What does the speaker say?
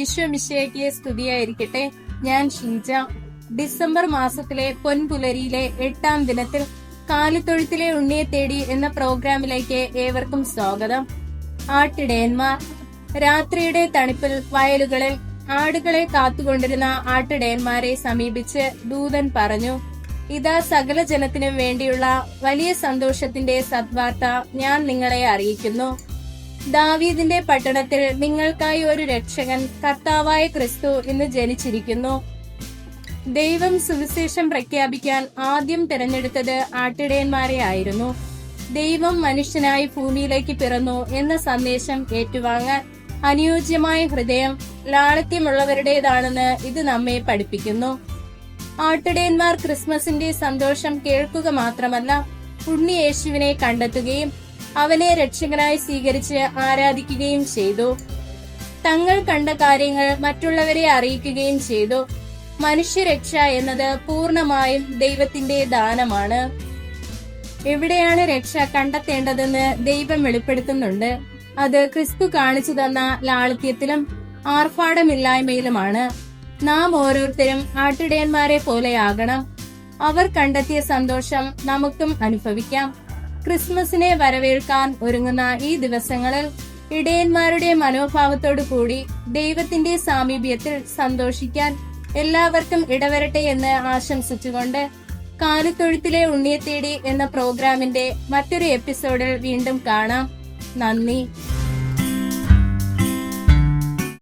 ഈശോ മിശയ്ക്ക് സ്തുതിയായിരിക്കട്ടെ. ഞാൻ ഷീജ ഡിസംബർ മാസത്തിലെ പൊൻപുലരിയിലെ എട്ടാം ദിനത്തിൽ കാലിത്തൊഴുത്തിലെ ഉണ്ണിയെ തേടി എന്ന പ്രോഗ്രാമിലേക്ക് ഏവർക്കും സ്വാഗതം. ആട്ടിടയന്മാർ രാത്രിയുടെ തണുപ്പിൽ വയലുകളിൽ ആടുകളെ കാത്തുകൊണ്ടിരുന്ന ആട്ടിടയന്മാരെ സമീപിച്ച് ദൂതൻ പറഞ്ഞു ഇതാ സകല ജനത്തിനും വേണ്ടിയുള്ള വലിയ സന്തോഷത്തിന്റെ സദ്വാർത്ത ഞാൻ നിങ്ങളെ അറിയിക്കുന്നു. ദാവീദിന്റെ പട്ടണത്തിൽ നിങ്ങൾക്കായി ഒരു രക്ഷകൻ കർത്താവായ ക്രിസ്തു ഇന്ന് ജനിച്ചിരിക്കുന്നു. ദൈവം സുവിശേഷം പ്രഖ്യാപിക്കാൻ ആദ്യം തിരഞ്ഞെടുത്തത് ആട്ടിടയന്മാരെ ആയിരുന്നു. ദൈവം മനുഷ്യനായി ഭൂമിയിലേക്ക് പിറന്നു എന്ന സന്ദേശം ഏറ്റുവാങ്ങാൻ അനുയോജ്യമായ ഹൃദയം ലാളിത്യമുള്ളവരുടേതാണെന്ന് ഇത് നമ്മെ പഠിപ്പിക്കുന്നു. ആട്ടിടയന്മാർ ക്രിസ്മസിന്റെ സന്തോഷം കേൾക്കുക മാത്രമല്ല ഉണ്ണി യേശുവിനെ കണ്ടെത്തുകയും അവനെ രക്ഷകനായി സ്വീകരിച്ച് ആരാധിക്കുകയും ചെയ്തു. തങ്ങൾ കണ്ട കാര്യങ്ങൾ മറ്റുള്ളവരെ അറിയിക്കുകയും ചെയ്തു. മനുഷ്യരക്ഷ എന്നത് പൂർണമായും ദൈവത്തിന്റെ ദാനമാണ്. എവിടെയാണ് രക്ഷ കണ്ടെത്തേണ്ടതെന്ന് ദൈവം വെളിപ്പെടുത്തുന്നുണ്ട്. അത് ക്രിസ്തു കാണിച്ചു തന്ന ലാളിത്യത്തിലും ആർഭാടമില്ലായ്മയിലുമാണ്. നാം ഓരോരുത്തരും ആട്ടിടയന്മാരെ പോലെയാകണം. അവർ കണ്ടെത്തിയ സന്തോഷം നമുക്കും അനുഭവിക്കാം. ക്രിസ്മസിനെ വരവേൽക്കാൻ ഒരുങ്ങുന്ന ഈ ദിവസങ്ങളിൽ ഇടയന്മാരുടെ മനോഭാവത്തോടു കൂടി ദൈവത്തിന്റെ സാമീപ്യത്തിൽ സന്തോഷിക്കാൻ എല്ലാവർക്കും ഇടവരട്ടെ എന്ന് ആശംസിച്ചുകൊണ്ട് കാലിത്തൊഴുത്തിലെ ഉണ്ണിയത്തേടി എന്ന പ്രോഗ്രാമിന്റെ മറ്റൊരു എപ്പിസോഡിൽ വീണ്ടും കാണാം. നന്ദി.